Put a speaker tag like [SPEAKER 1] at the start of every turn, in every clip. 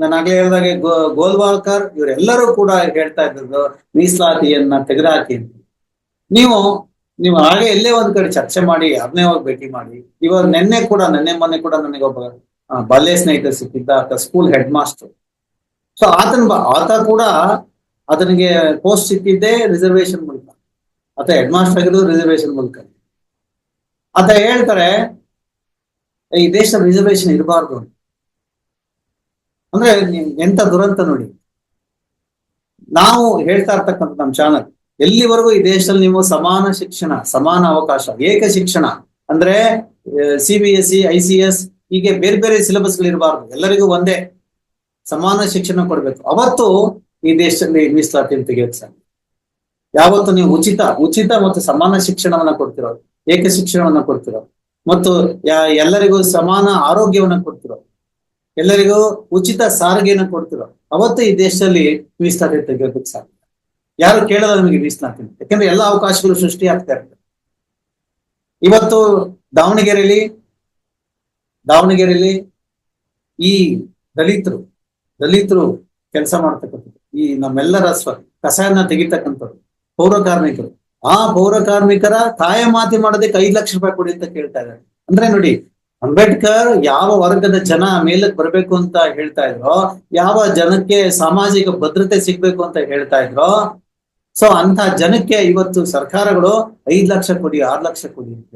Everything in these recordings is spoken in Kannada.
[SPEAKER 1] ನಾನು ಆಗ್ಲೇ ಹೇಳಿದಾಗೆ ಗೋ- ಗೋಲ್ವಾಲ್ಕರ್ ಇವರೆಲ್ಲರೂ ಕೂಡ ಹೇಳ್ತಾ ಇದ್ದದ್ದು ಮೀಸಲಾತಿಯನ್ನ ತೆಗೆದಾಕಿ ಅಂತ. ನೀವು ನೀವು ಹಾಗೆ ಎಲ್ಲೇ ಒಂದ್ ಕಡೆ ಚರ್ಚೆ ಮಾಡಿ ಅದನ್ನೇ ಹೋಗಿ ಭೇಟಿ ಮಾಡಿ, ಇವಾಗ ನಿನ್ನೆ ಕೂಡ, ನಿನ್ನೆ ಮೊನ್ನೆ ಕೂಡ ನನಗೆ ಒಬ್ಬ ಬಾಲ್ಯ ಸ್ನೇಹಿತರು ಸಿಕ್ಕಿದ್ದ ಆತ ಸ್ಕೂಲ್ ಹೆಡ್ ಮಾಸ್ಟರ್ ಸೊ ಆತನ್ ಆತ ಕೂಡ ಆತನಿಗೆ ಪೋಸ್ಟ್ ಸಿಕ್ಕಿದ್ದೇ ರಿಸರ್ವೇಶನ್ ಮೂಲಕ. ಆತ ಹೆಡ್ ಮಾಸ್ಟರ್ ಆಗಿರೋದು ರಿಸರ್ವೇಶನ್ ಮೂಲಕ. ಆತ ಹೇಳ್ತಾರೆ ಈ ದೇಶದ ರಿಸರ್ವೇಶನ್ ಇರಬಾರ್ದು ಅಂತ. ಅಂದ್ರೆ ಎಂತ ದುರಂತ ನೋಡಿ. ನಾವು ಹೇಳ್ತಾ ಇರ್ತಕ್ಕಂಥ ನಮ್ಮ ಚಾನಲ್ ಎಲ್ಲಿವರೆಗೂ ಈ ದೇಶದಲ್ಲಿ ನೀವು ಸಮಾನ ಶಿಕ್ಷಣ, ಸಮಾನ ಅವಕಾಶ, ಏಕ ಶಿಕ್ಷಣ ಅಂದ್ರೆ C B S C I ಹೀಗೆ ಬೇರೆ ಬೇರೆ ಸಿಲೆಬಸ್ ಇರಬಾರ್ದು ಎಲ್ಲರಿಗೂ ಒಂದೇ ಸಮಾನ ಶಿಕ್ಷಣ ಕೊಡ್ಬೇಕು. ಅವತ್ತು ಈ ದೇಶದಲ್ಲಿ ಮೀಸಲಾತಿ ತೆಗೆಯೋದು ಸರ್. ಯಾವತ್ತು ನೀವು ಉಚಿತ ಉಚಿತ ಮತ್ತು ಸಮಾನ ಶಿಕ್ಷಣವನ್ನ ಕೊಡ್ತಿರೋ, ಏಕ ಶಿಕ್ಷಣವನ್ನ ಕೊಡ್ತಿರೋ ಮತ್ತು ಎಲ್ಲರಿಗೂ ಸಮಾನ ಆರೋಗ್ಯವನ್ನ ಕೊಡ್ತಿರೋ ಎಲ್ಲರಿಗೂ ಉಚಿತ ಸಾರಿಗೆಯನ್ನು ಕೊಡ್ತಿರೋ, ಅವತ್ತು ಈ ದೇಶದಲ್ಲಿ ಮೀಸಲಾತಿ ತೆಗೆಯೋದಕ್ಕೆ ಸಾಧ್ಯ. ಯಾರು ಕೇಳಲ್ಲ ನಮಗೆ ಮೀಸಲಾತಿ. ಯಾಕಂದ್ರೆ ಎಲ್ಲಾ ಅವಕಾಶಗಳು ಸೃಷ್ಟಿ ಆಗ್ತಾ ಇರ್ತವೆ ಇವತ್ತು ದಾವಣಗೆರೆಯಲ್ಲಿ ದಾವಣಗೆರೆಯಲ್ಲಿ ಈ ದಲಿತರು ದಲಿತರು ಕೆಲಸ ಮಾಡ್ತಕ್ಕಂಥದ್ದು, ಈ ನಮ್ಮೆಲ್ಲರ ಸ್ವ ಕಸಾಯನ ತೆಗಿತಕ್ಕಂಥವ್ರು ಪೌರ ಕಾರ್ಮಿಕರು. ಆ ಪೌರ ಕಾರ್ಮಿಕರ ಕಾಯಮಾತಿ ಮಾಡೋದಕ್ಕೆ ಐದು ಲಕ್ಷ ರೂಪಾಯಿ ಕೊಡಿ ಅಂತ ಕೇಳ್ತಾ ಇದ್ದಾರೆ. ಅಂದ್ರೆ ನೋಡಿ ಅಂಬೇಡ್ಕರ್ ಯಾವ ವರ್ಗದ ಜನ ಮೇಲಕ್ಕೆ ಬರ್ಬೇಕು ಅಂತ ಹೇಳ್ತಾ ಇದ್ರೋ, ಯಾವ ಜನಕ್ಕೆ ಸಾಮಾಜಿಕ ಭದ್ರತೆ ಸಿಗ್ಬೇಕು ಅಂತ ಹೇಳ್ತಾ ಇದ್ರೋ, ಸೊ ಅಂತ ಜನಕ್ಕೆ ಇವತ್ತು ಸರ್ಕಾರಗಳು ಐದ್ ಲಕ್ಷ ಕೊಡಿ, ಆರ್ ಲಕ್ಷ ಕೊಡಿ ಅಂತ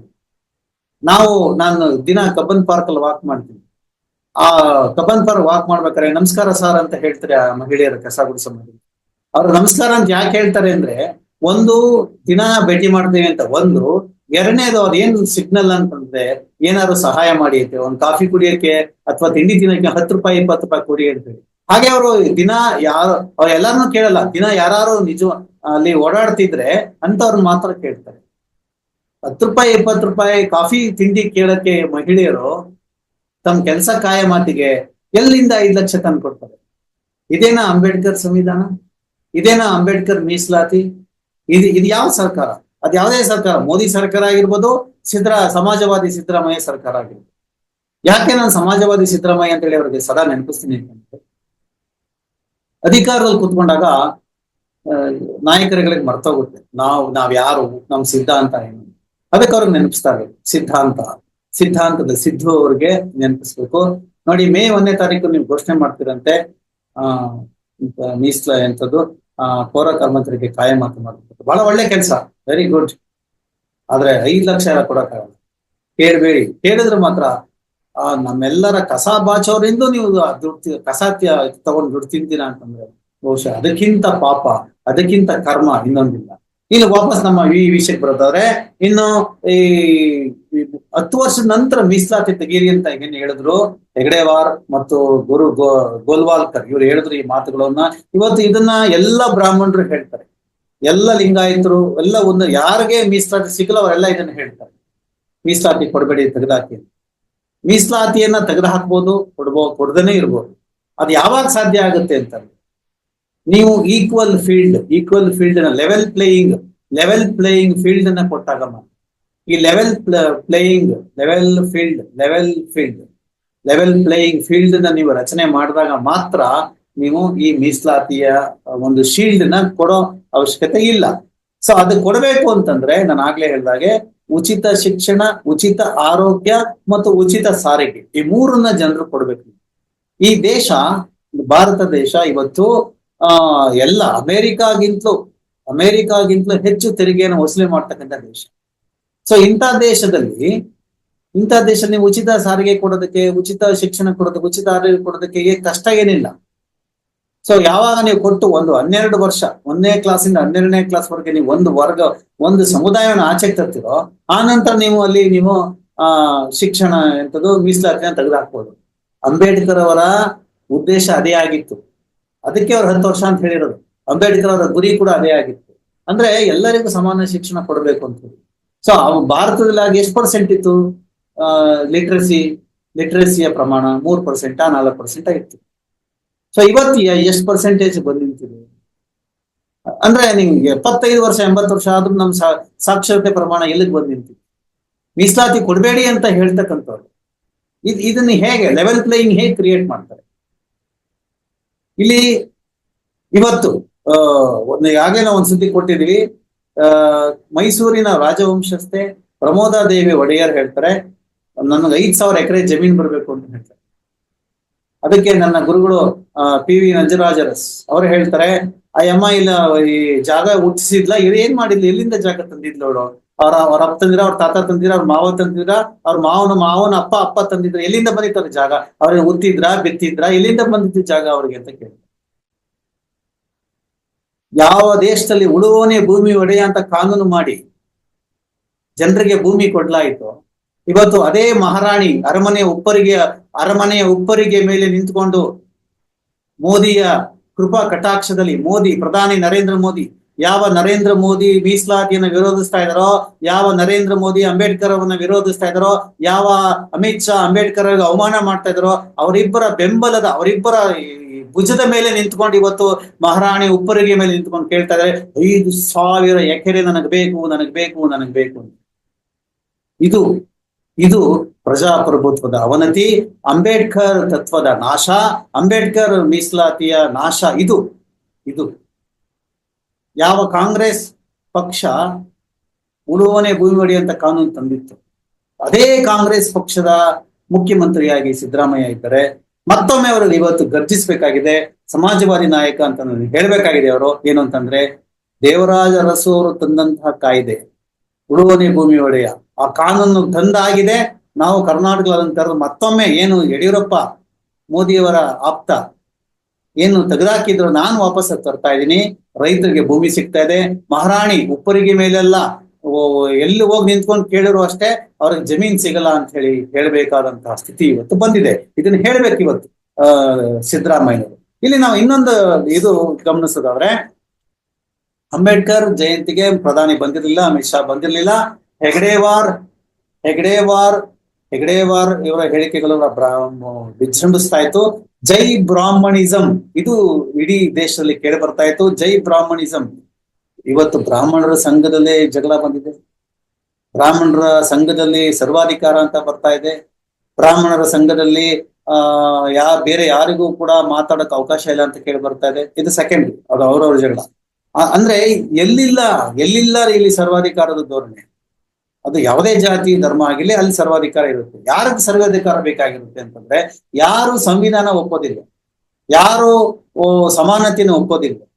[SPEAKER 1] ನಾವು, ನಾನು ದಿನ ಕಬ್ಬನ್ ಪಾರ್ಕ್ ಅಲ್ಲಿ ವಾಕ್ ಮಾಡ್ತೀನಿ. ಆ ಕಬ್ಬನ್ ಪಾರ್ಕ್ ವಾಕ್ ಮಾಡ್ಬೇಕಾದ್ರೆ ನಮಸ್ಕಾರ ಸರ್ ಅಂತ ಹೇಳ್ತಾರೆ ಆ ಮಹಿಳೆಯರ ಕಸ ಗುಡಿಸೋ ಅವ್ರು ನಮಸ್ಕಾರ ಅಂತ ಯಾಕೆ ಹೇಳ್ತಾರೆ ಅಂದ್ರೆ, ಒಂದು ದಿನ ಭೇಟಿ ಮಾಡ್ತೀವಿ ಅಂತ. ಒಂದು ಎರಡನೇದು ಅವ್ರು ಏನ್ ಸಿಗ್ನಲ್ ಅಂತಂದ್ರೆ ಏನಾದ್ರು ಸಹಾಯ ಮಾಡಿ ಅಂತ ಒಂದ್ ಕಾಫಿ ಕುಡಿಯಕ್ಕೆ ಅಥವಾ ತಿಂಡಿ ತಿನ್ನಕ್ಕೆ ಹತ್ತು ರೂಪಾಯಿ, ಇಪ್ಪತ್ತು ರೂಪಾಯಿ ಕೊಡಿ ಅಂತೇಳಿ ಹಾಗೆ ಅವರು ದಿನ ಯಾರು, ಅವ್ರ ಎಲ್ಲಾರನ್ನೂ ಕೇಳಲ್ಲ, ದಿನ ಯಾರು ನಿಜ, ಅಲ್ಲಿ ಓಡಾಡ್ತಿದ್ರೆ ಅಂತವ್ರನ್ನ ಮಾತ್ರ ಕೇಳ್ತಾರೆ. ಹತ್ತು ರೂಪಾಯಿ, ಇಪ್ಪತ್ತು ರೂಪಾಯಿ ಕಾಫಿ, ತಿಂಡಿ ಕೇಳಕ್ಕೆ ಮಹಿಳೆಯರು ತಮ್ಮ ಕೆಲಸ ಕಾಯ ಮಾತಿಗೆ ಎಲ್ಲಿಂದ ಐದು ಲಕ್ಷ ತಂದು ಕೊಡ್ತಾರೆ? ಇದೇನಾ ಅಂಬೇಡ್ಕರ್ ಸಂವಿಧಾನ? ಇದೇನಾ ಅಂಬೇಡ್ಕರ್ ಮೀಸಲಾತಿ? ಇದು ಇದು ಯಾವ ಸರ್ಕಾರ? ಅದ್ ಯಾವುದೇ ಸರ್ಕಾರ, ಮೋದಿ ಸರ್ಕಾರ ಆಗಿರ್ಬೋದು ಸಿದ್ರ ಸಮಾಜವಾದಿ ಸಿದ್ದರಾಮಯ್ಯ ಸರ್ಕಾರ ಆಗಿರ್ಬೋದು. ಯಾಕೆ ನಾನು ಸಮಾಜವಾದಿ ಸಿದ್ದರಾಮಯ್ಯ ಅಂತ ಹೇಳಿ ಅವರಿಗೆ ಸದಾ ನೆನಪಿಸ್ತೀನಿ ಅಂತಂದ್ರೆ, ಅಧಿಕಾರದಲ್ಲಿ ಕುತ್ಕೊಂಡಾಗ ನಾಯಕರುಗಳಿಗೆ ಮರ್ತೋಗುತ್ತೆ ನಾವು, ನಾವ್ ಯಾರು, ನಮ್ ಸಿದ್ಧಾಂತ ಏನು. ಅದಕ್ಕೆ ಅವ್ರಿಗೆ ನೆನಪಿಸ್ತಾರೆ ಸಿದ್ಧಾಂತ. ಸಿದ್ಧಾಂತದ ಸಿದ್ಧು ಅವ್ರಿಗೆ ನೆನಪಿಸ್ಬೇಕು. ನೋಡಿ ಮೇ ಒಂದನೇ ತಾರೀಕು ನೀವು ಘೋಷಣೆ ಮಾಡ್ತೀರಂತೆ, ಆ ಮೀಸಲ ಎಂತದ್ದು ಆ, ಪೌರ ಕಾಯಂ ಮಾತು ಮಾಡ್ಬೇಕು ಬಹಳ ಒಳ್ಳೆ ಕೆಲಸ. ವೆರಿ ಗುಡ್ ಆದ್ರೆ ಐದು ಲಕ್ಷ ಎಲ್ಲ ಕೊಡಕ್ಕಾಗಲ್ಲ. ಕೇಳ್ಬೇಡಿ. ಕೇಳಿದ್ರೆ ಮಾತ್ರ, ಆ, ನಮ್ಮೆಲ್ಲರ ಕಸ ಬಾಚೋರಿಂದ ನೀವು ದುಡ್ತಿ, ಕಸ ತಗೊಂಡು ದುಡ್ಡು ತಿಂತೀರಾ ಅಂತಂದ್ರೆ, ಬಹುಶಃ ಅದಕ್ಕಿಂತ ಪಾಪ, ಅದಕ್ಕಿಂತ ಕರ್ಮ ಇನ್ನೊಂದಿಲ್ಲ. ಇನ್ನು ವಾಪಸ್ ನಮ್ಮ ಈ ವಿಷಯಕ್ಕೆ ಬರೋದಾದ್ರೆ, ಇನ್ನು ಈ ಹತ್ತು ವರ್ಷದ ನಂತರ ಮೀಸಲಾತಿ ತೆಗೀರಿ ಅಂತ ಏನ್ ಹೇಳಿದ್ರು. ಹೆಗಡೆವಾರ್ ಮತ್ತು ಗುರು ಗೋ, ಗೋಲ್ವಾಲ್ಕರ್ ಇವ್ರು ಹೇಳಿದ್ರು ಈ ಮಾತುಗಳನ್ನ. ಇವತ್ತು ಇದನ್ನ ಎಲ್ಲ ಬ್ರಾಹ್ಮಣರು ಹೇಳ್ತಾರೆ. ಎಲ್ಲ ಲಿಂಗಾಯತರು, ಎಲ್ಲ ಒಂದು ಯಾರಿಗೆ ಮೀಸಲಾತಿ ಸಿಗಲ್ಲ ಅವರೆಲ್ಲ ಇದನ್ನ ಹೇಳ್ತಾರೆ. ಮೀಸಲಾತಿ ಕೊಡಬೇಡಿ ತೆಗೆದಾಕಿ. ಮೀಸಲಾತಿಯನ್ನ ತೆಗೆದು ಹಾಕ್ಬೋದು ಕೊಡ್ಬೋ, ಕೊಡದೇನೆ ಇರ್ಬೋದು. ಅದು ಯಾವಾಗ ಸಾಧ್ಯ ಆಗುತ್ತೆ ಅಂತ ನೀವು equal field equal field level playing level playing field ಅನ್ನ ಕೊಟ್ಟಾಗ ಮಾತ್ರ. ಈ level playing level field level field level playing ಫೀಲ್ಡ್ನ ನೀವು ರಚನೆ ಮಾಡಿದಾಗ ಮಾತ್ರ ನೀವು ಈ ಮೀಸಲಾತಿಯ ಒಂದು ಶೀಲ್ಡ್ನ ಕೊಡೋ ಅವಶ್ಯಕತೆ ಇಲ್ಲ. ಸೊ ಅದು ಕೊಡಬೇಕು ಅಂತಂದ್ರೆ ನಾನು ಆಗ್ಲೇ ಹೇಳಿದಾಗೆ ಉಚಿತ ಶಿಕ್ಷಣ, ಉಚಿತ ಆರೋಗ್ಯ ಮತ್ತು ಉಚಿತ ಸಾರಿಗೆ ಈ ಮೂರನ್ನ ಜನರು ಕೊಡ್ಬೇಕು. ಈ ದೇಶ, ಭಾರತ ದೇಶ ಇವತ್ತು, ಆ, ಎಲ್ಲ ಅಮೆರಿಕಾಗಿಂತಲೂ, ಅಮೇರಿಕಾಗಿಂತಲೂ ಹೆಚ್ಚು ತೆರಿಗೆಯನ್ನು ವಸೂಲಿ ಮಾಡ್ತಕ್ಕಂಥ ದೇಶ. ಸೊ ಇಂಥ ದೇಶದಲ್ಲಿ, ಇಂಥ ದೇಶ ನೀವು ಉಚಿತ ಸಾರಿಗೆ ಕೊಡೋದಕ್ಕೆ, ಉಚಿತ ಶಿಕ್ಷಣ ಕೊಡೋದಕ್ಕೆ, ಉಚಿತ ಆರೋಗ್ಯ ಕೊಡೋದಕ್ಕೆ ಕಷ್ಟ ಏನಿಲ್ಲ. ಸೊ ಯಾವಾಗ ನೀವು ಕೊಟ್ಟು ಒಂದು ಹನ್ನೆರಡು ವರ್ಷ, ಒಂದನೇ ಕ್ಲಾಸಿಂದ ಹನ್ನೆರಡನೇ ಕ್ಲಾಸ್ ವರೆಗೆ ನೀವು ಒಂದು ವರ್ಗ, ಒಂದು ಸಮುದಾಯವನ್ನು ಆಚೆ ತರ್ತೀರೋ, ಆ ನಂತರ ನೀವು ಅಲ್ಲಿ ನೀವು, ಆ, ಶಿಕ್ಷಣ ಎಂತದ್ದು ಮೀಸಲಾತಿನ ತೆಗೆದುಹಾಕ್ಬೋದು. ಅಂಬೇಡ್ಕರ್ ಅವರ ಉದ್ದೇಶ ಅದೇ ಆಗಿತ್ತು. ಅದಕ್ಕೆ ಅವ್ರು ಹತ್ತು ವರ್ಷ ಅಂತ ಹೇಳಿರೋದು. ಅಂಬೇಡ್ಕರ್ ಅವರ ಗುರಿ ಕೂಡ ಅದೇ ಆಗಿತ್ತು. ಅಂದ್ರೆ ಎಲ್ಲರಿಗೂ ಸಮಾನ ಶಿಕ್ಷಣ ಕೊಡಬೇಕು ಅಂತ. ಸೊ ಭಾರತದಲ್ಲಿ ಎಷ್ಟು ಪರ್ಸೆಂಟ್ ಇತ್ತು? ಲಿಟ್ರಸಿ ಲಿಟ್ರಸಿಯ ಪ್ರಮಾಣ ಮೂರ್ ಪರ್ಸೆಂಟ್ ನಾಲ್ಕು ಪರ್ಸೆಂಟ್ ಆಗಿತ್ತು. ಸೊ ಇವತ್ತು ಎಷ್ಟು ಪರ್ಸೆಂಟೇಜ್ ಬಂದಿದೆ? ಅಂದ್ರೆ ನಿಮ್ಗೆ ಎಪ್ಪತ್ತೈದು ವರ್ಷ, ಎಂಬತ್ತು ವರ್ಷ ಆದ್ರೂ ನಮ್ ಸಾಕ್ಷರತೆ ಪ್ರಮಾಣ ಎಲ್ಲಿಗೆ ಬಂದು ನಿಂತಿದೆ ಮೀಸಲಾತಿ ಕೊಡಬೇಡಿ ಅಂತ ಹೇಳ್ತಕ್ಕಂಥವ್ರು. ಇದ್, ಇದನ್ನ ಹೇಗೆ ಲೆವೆಲ್ ಪ್ಲೇಯಿಂಗ್ ಹೇಗೆ ಕ್ರಿಯೇಟ್ ಮಾಡ್ತಾರೆ? ಇಲ್ಲಿ, ಇವತ್ತು ಒಂದು ಈಗಾಗಲೇ ನಾವು ಒಂದು ಸುದ್ದಿ ಕೊಟ್ಟಿದ್ವಿ ಮೈಸೂರಿನ ರಾಜವಂಶಸ್ಥೆ ಪ್ರಮೋದಾ ದೇವಿ ಒಡೆಯರ್ ಹೇಳ್ತಾರೆ, ನನಗೆ ಐದ್ ಸಾವಿರ ಎಕರೆ ಜಮೀನ್ ಬರಬೇಕು ಅಂತ ಹೇಳ್ತಾರೆ. ಅದಕ್ಕೆ ನನ್ನ ಗುರುಗಳು ಪಿ ವಿ ನಂಜರಾಜರಸ್ ಅವರು ಹೇಳ್ತಾರೆ, ಆ ಅಮ್ಮ ಇಲ್ಲ, ಈ ಜಾಗ ಹುಟ್ಟಿಸಿದ್ಲ? ಇವ್ರು ಏನ್ ಮಾಡಿದ್ಲು? ಎಲ್ಲಿಂದ ಜಾಗ ತಂದಿದ್ಲು ಅವಳು ಅವ್ರ ಅವ್ರ ಅಪ್ಪ ತಂದಿರ? ಅವ್ರ ತಾತ ತಂದಿರ? ಅವ್ರ ಮಾವ ತಂದಿರ? ಅವ್ರ ಮಾವನ ಮಾವನ ಅಪ್ಪ ಅಪ್ಪ ತಂದಿದ್ರ? ಎಲ್ಲಿಂದ ಬಂದಿತ್ತು ಅವ್ರ ಜಾಗ? ಅವ್ರಿಗೆ ಉತ್ತಿದ್ರ ಬಿತ್ತಿದ್ರ? ಎಲ್ಲಿಂದ ಬಂದಿದ್ದ ಜಾಗ ಅವ್ರಿಗೆ? ಅಂತ ಕೇಳಿ ಯಾವ ದೇಶದಲ್ಲಿ ಉಳುವವನೇ ಭೂಮಿ ಒಡೆಯ ಅಂತ ಕಾನೂನು ಮಾಡಿ ಜನರಿಗೆ ಭೂಮಿ ಕೊಡ್ಲಾಯಿತು, ಇವತ್ತು ಅದೇ ಮಹಾರಾಣಿ ಅರಮನೆ ಉಪ್ಪರಿಗೆ ಅರಮನೆಯ ಉಪ್ಪರಿಗೆ ಮೇಲೆ ನಿಂತುಕೊಂಡು ಮೋದಿಯ ಕೃಪಾ ಕಟಾಕ್ಷದಲ್ಲಿ, ಮೋದಿ, ಪ್ರಧಾನಿ ನರೇಂದ್ರ ಮೋದಿ, ಯಾವ ನರೇಂದ್ರ ಮೋದಿ ಮೀಸಲಾತಿಯನ್ನು ವಿರೋಧಿಸ್ತಾ ಇದಾರೋ ಯಾವ ನರೇಂದ್ರ ಮೋದಿ ಅಂಬೇಡ್ಕರ್ ಅವರನ್ನ ವಿರೋಧಿಸ್ತಾ ಇದಾರೋ ಯಾವ ಅಮಿತ್ ಶಾ ಅಂಬೇಡ್ಕರ್ ಅವಮಾನ ಮಾಡ್ತಾ ಇದಾರೋ ಅವರಿಬ್ಬರ ಬೆಂಬಲದ, ಅವರಿಬ್ಬರ ಭುಜದ ಮೇಲೆ ನಿಂತ್ಕೊಂಡು ಇವತ್ತು ಮಹಾರಾಣಿ ಉಪ್ಪರಿಗೆ ಮೇಲೆ ನಿಂತ್ಕೊಂಡು ಕೇಳ್ತಾ ಇದಾರೆ ಐದು ಸಾವಿರ ಎಕರೆ ನನಗೆ ಬೇಕು ನನಗೆ ಬೇಕು ನನಗೆ ಬೇಕು ಇದು ಇದು ಪ್ರಜಾಪ್ರಭುತ್ವದ ಅವನತಿ, ಅಂಬೇಡ್ಕರ್ ತತ್ವದ ನಾಶ, ಅಂಬೇಡ್ಕರ್ ಮೀಸಲಾತಿಯ ನಾಶ, ಇದು ಇದು. ಯಾವ ಕಾಂಗ್ರೆಸ್ ಪಕ್ಷ ಉಳುವನೆ ಭೂಮಿ ಅಂತ ಕಾನೂನು ತಂದಿತ್ತು, ಅದೇ ಕಾಂಗ್ರೆಸ್ ಪಕ್ಷದ ಮುಖ್ಯಮಂತ್ರಿಯಾಗಿ ಸಿದ್ದರಾಮಯ್ಯ ಇದ್ದಾರೆ. ಮತ್ತೊಮ್ಮೆ ಅವರು ಇವತ್ತು ಗರ್ಜಿಸಬೇಕಾಗಿದೆ, ಸಮಾಜವಾದಿ ನಾಯಕ ಅಂತ ನಾನು ಹೇಳ್ಬೇಕಾಗಿದೆ ಅವರು ಏನು ಅಂತಂದ್ರೆ, ದೇವರಾಜ ಅರಸು ಅವರು ತಂದಂತಹ ಕಾಯ್ದೆ, ಉಳುವನೆ ಭೂಮಿ ಒಡೆಯ, ಆ ಕಾನೂನು ತಂದಾಗಿದೆ, ನಾವು ಕರ್ನಾಟಕದಂತರ ಮತ್ತೊಮ್ಮೆ ಏನು ಯಡಿಯೂರಪ್ಪ ಮೋದಿಯವರ ಆಪ್ತ ಏನು ತೆಗೆದಾಕಿದ್ರು ನಾನು ವಾಪಸ್ ತರ್ತಾ ಇದ್ದೀನಿ, ರೈತರಿಗೆ ಭೂಮಿ ಸಿಗ್ತಾ ಇದೆ, ಮಹಾರಾಣಿ ಉಪ್ಪರಿಗೆ ಮೇಲೆಲ್ಲ ಎಲ್ಲಿ ಹೋಗಿ ನಿಂತ್ಕೊಂಡು ಕೇಳಿರು ಅಷ್ಟೇ ಅವ್ರಿಗೆ ಜಮೀನ್ ಸಿಗಲ್ಲ ಅಂತ ಹೇಳಿ ಹೇಳ್ಬೇಕಾದಂತಹ ಸ್ಥಿತಿ ಇವತ್ತು ಬಂದಿದೆ. ಇದನ್ನ ಹೇಳ್ಬೇಕು ಇವತ್ತು ಸಿದ್ದರಾಮಯ್ಯನವರು. ಇಲ್ಲಿ ನಾವು ಇನ್ನೊಂದು ಇದು ಗಮನಿಸೋದಾದ್ರೆ, ಅಂಬೇಡ್ಕರ್ ಜಯಂತಿಗೆ ಪ್ರಧಾನಿ ಬಂದಿರಲಿಲ್ಲ, ಅಮಿತ್ ಶಾ ಬಂದಿರಲಿಲ್ಲ. ಹೆಗಡೇವಾರ್ ಹೆಗಡೇವಾರ್ ಹೆಗಡೇವಾರ್ ಇವರ ಹೇಳಿಕೆಗಳು ವಿಜೃಂಭಿಸ್ತಾ ಇತ್ತು. ಜೈ ಬ್ರಾಹ್ಮಣಿಸಂ. ಇದು ಇಡೀ ದೇಶದಲ್ಲಿ ಕೇಳಿ ಬರ್ತಾ ಇತ್ತು. ಜೈ ಬ್ರಾಹ್ಮಣಿಸಂ. ಇವತ್ತು ಬ್ರಾಹ್ಮಣರ ಸಂಘದಲ್ಲೇ ಜಗಳ ಬಂದಿದೆ. ಬ್ರಾಹ್ಮಣರ ಸಂಘದಲ್ಲಿ ಸರ್ವಾಧಿಕಾರ ಅಂತ ಬರ್ತಾ ಇದೆ. ಬ್ರಾಹ್ಮಣರ ಸಂಘದಲ್ಲಿ, ಆ, ಯಾ, ಬೇರೆ ಯಾರಿಗೂ ಕೂಡ ಮಾತಾಡಕ್ ಅವಕಾಶ ಇಲ್ಲ ಅಂತ ಕೇಳಿ ಬರ್ತಾ ಇದೆ. ಇದು ಸೆಕೆಂಡ್ ಅದು ಅವ್ರವ್ರ ಜಗಳ. ಅಂದ್ರೆ ಎಲ್ಲಿಲ್ಲ ಎಲ್ಲಿಲ್ಲ ಇಲ್ಲಿ ಸರ್ವಾಧಿಕಾರದ ಧೋರಣೆ. ಅದು ಯಾವುದೇ ಜಾತಿ ಧರ್ಮ ಆಗಿರ್ಲಿ, ಅಲ್ಲಿ ಸರ್ವಾಧಿಕಾರ ಇರುತ್ತೆ. ಯಾರಿಗೆ ಸರ್ವಾಧಿಕಾರ ಬೇಕಾಗಿರುತ್ತೆ ಅಂತಂದ್ರೆ, ಯಾರು ಸಂವಿಧಾನ ಒಪ್ಪೋದಿಲ್ಲ, ಯಾರು ಸಮಾನತೆಯನ್ನು ಒಪ್ಪೋದಿಲ್ಲ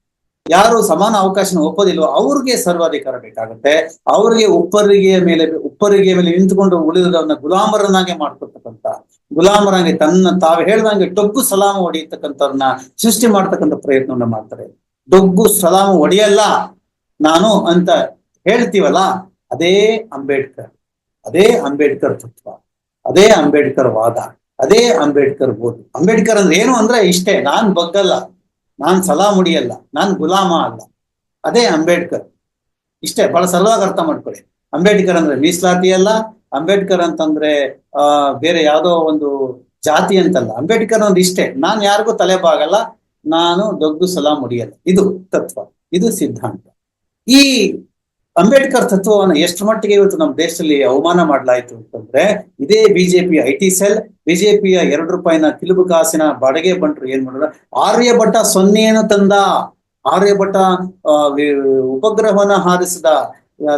[SPEAKER 1] ಯಾರು ಸಮಾನ ಅವಕಾಶನ ಒಪ್ಪೋದಿಲ್ವೋ ಅವ್ರಿಗೆ ಸರ್ವಾಧಿಕಾರ ಬೇಕಾಗುತ್ತೆ. ಅವ್ರಿಗೆ ಉಪ್ಪರಿಗೆ ಮೇಲೆ ಉಪ್ಪರಿಗೆ ಮೇಲೆ ನಿಂತುಕೊಂಡು ಉಳಿದವನ್ನ ಗುಲಾಮರನ್ನಾಗೆ ಮಾಡ್ಕೊಳ್ತಕ್ಕಂಥ, ಗುಲಾಮರಾಗಿ ತನ್ನ ತಾವು ಹೇಳ್ದಂಗೆ ಡೊಗ್ಗು ಸಲಾಮ ಹೊಡೆಯತಕ್ಕಂಥವ್ರನ್ನ ಸೃಷ್ಟಿ ಮಾಡ್ತಕ್ಕಂಥ ಪ್ರಯತ್ನವನ್ನ ಮಾಡ್ತಾರೆ. ಡೊಗ್ಗು ಸಲಾಮ ಹೊಡೆಯಲ್ಲ ನಾನು ಅಂತ ಹೇಳ್ತೀವಲ್ಲ, ಅದೇ ಅಂಬೇಡ್ಕರ್ ಅದೇ ಅಂಬೇಡ್ಕರ್ ತತ್ವ, ಅದೇ ಅಂಬೇಡ್ಕರ್ ವಾದ, ಅದೇ ಅಂಬೇಡ್ಕರ್ ಬೋಧಿ ಅಂಬೇಡ್ಕರ್ ಅಂದ್ರೆ ಏನು ಅಂದ್ರೆ ಇಷ್ಟೇ, ನಾನ್ ಬಗ್ಗಲ್ಲ. ನಾನ್ ಸಲಾ ಮುಡಿಯಲ್ಲ ನಾನ್ ಗುಲಾಮ ಅಲ್ಲ. ಅದೇ ಅಂಬೇಡ್ಕರ್. ಇಷ್ಟೇ, ಬಹಳ ಸರಳವಾಗಿ ಅರ್ಥ ಮಾಡ್ಕೊಳ್ಳಿ. ಅಂಬೇಡ್ಕರ್ ಅಂದ್ರೆ ಮೀಸಲಾತಿ ಅಲ್ಲ, ಅಂಬೇಡ್ಕರ್ ಅಂತಂದ್ರೆ, ಆ, ಬೇರೆ ಯಾವುದೋ ಒಂದು ಜಾತಿ ಅಂತಲ್ಲ. ಅಂಬೇಡ್ಕರ್ ಅಂದ್ರೆ ಇಷ್ಟೇ. ನಾನ್ ಯಾರಿಗೂ ತಲೆ ಬಾಗಲ್ಲ, ನಾನು ದೊಗ್ಗು ಸಲಾ ಮುಡಿಯಲ್ಲ ಇದು ತತ್ವ, ಇದು ಸಿದ್ಧಾಂತ. ಈ ಅಂಬೇಡ್ಕರ್ ತತ್ವವನ್ನು ಎಷ್ಟು ಮಟ್ಟಿಗೆ ಇವತ್ತು ನಮ್ಮ ದೇಶದಲ್ಲಿ ಅವಮಾನ ಮಾಡಲಾಯಿತು ಅಂತಂದ್ರೆ, ಇದೇ ಬಿಜೆಪಿ ಐ ಟಿ ಸೆಲ್ ಬಿಜೆಪಿಯ ಎರಡು ರೂಪಾಯಿನ ಕಿಲುಬು ಕಾಸಿನ ಬಾಡಿಗೆ ಬಂಟ್ರು ಏನ್ ಮಾಡಿದ್ರು? ಆರ್ಯಭಟ ಸೊನ್ನೆಯನ್ನು ತಂದ. ಆರ್ಯಭಟ ಉಪಗ್ರಹವನ್ನ ಹಾರಿಸಿದ